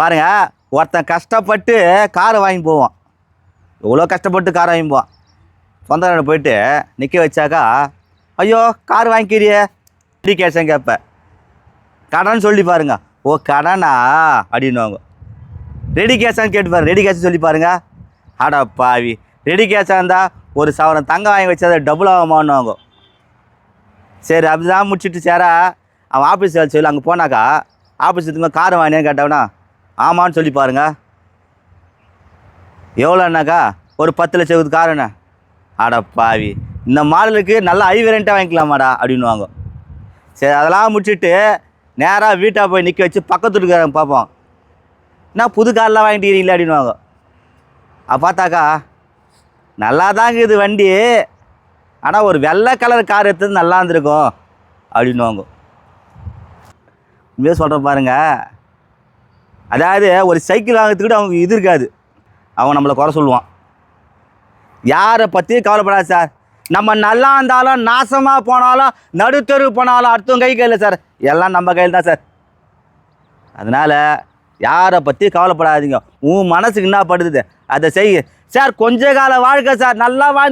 பாருங்கள் ஒருத்தன் கஷ்டப்பட்டு காரை வாங்கி போவான். எவ்வளோ கஷ்டப்பட்டு கார் வாங்கி போவான். சொந்தக்காரன் போயிட்டு நிற்க வச்சாக்கா ஐயோ கார் வாங்கிக்கிறியே. கேஷன் கேட்பேன். கடன் சொல்லி பாருங்க. ஓ கடனா? அப்படின்னுவாங்க. ரெடி கேஷான்னு கேட்டு பாருங்க. ரெடி கேஷ் சொல்லி பாருங்க. அடா பாவி. ரெடி கேஷாக இருந்தால் ஒரு சவரன் தங்கம் வாங்கி வச்சா டபுள் ஆகுமான்னுவாங்க. சரி அப்படிதான் முடிச்சுட்டு சேரா. அவன் ஆஃபீஸ் வேலை சொல்லி அங்கே போனாக்கா ஆஃபீஸ் எடுத்துக்கோ கார் வாங்கினேன்னு கேட்டவனா ஆமான்னு சொல்லி பாருங்க. எவ்வளோண்ணாக்கா ஒரு பத்து லட்சம் காருண்ணே அட பாவி. இந்த மாடலுக்கு நல்ல ஐ வேரியண்ட்டாக வாங்கிக்கலாமாடா அப்படின்னுவாங்க. சரி அதெல்லாம் முடிச்சுட்டு நேராக வீட்டாக போய் நிற்க வச்சு பக்கத்து இருக்கிறாங்க பார்ப்போம் என்ன புது கார்லாம் வாங்கிட்டீங்களே அப்படின்னுவாங்க. அப்போ பார்த்தாக்கா நல்லா தாங்க இது வண்டி. ஆனால் ஒரு வெள்ளை கலர் கார் எடுத்தது நல்லா இருந்திருக்கும் அப்படின்னுவாங்க. உண்மையாக சொல்கிறேன் பாருங்கள் அதாவது ஒரு சைக்கிள் வாங்கிறதுக்கிட்ட அவங்க இது இருக்காது. அவன் நம்மளை குறை சொல்லுவான். யாரை பற்றியும் கவலைப்படாது சார் நம்ம நல்லா இருந்தாலும் நாசமாக போனாலும் நடுத்தரு போனாலும் அடுத்தவங்க கை கையில் சார் எல்லாம் நம்ம கையில் தான் சார் அதனால் யாரை பற்றி கவலைப்படாதீங்க. உன் மனசுக்கு என்ன படுது? அதை செய் சார் கொஞ்ச கால வாழ்க்கை சார் நல்லா வாழ்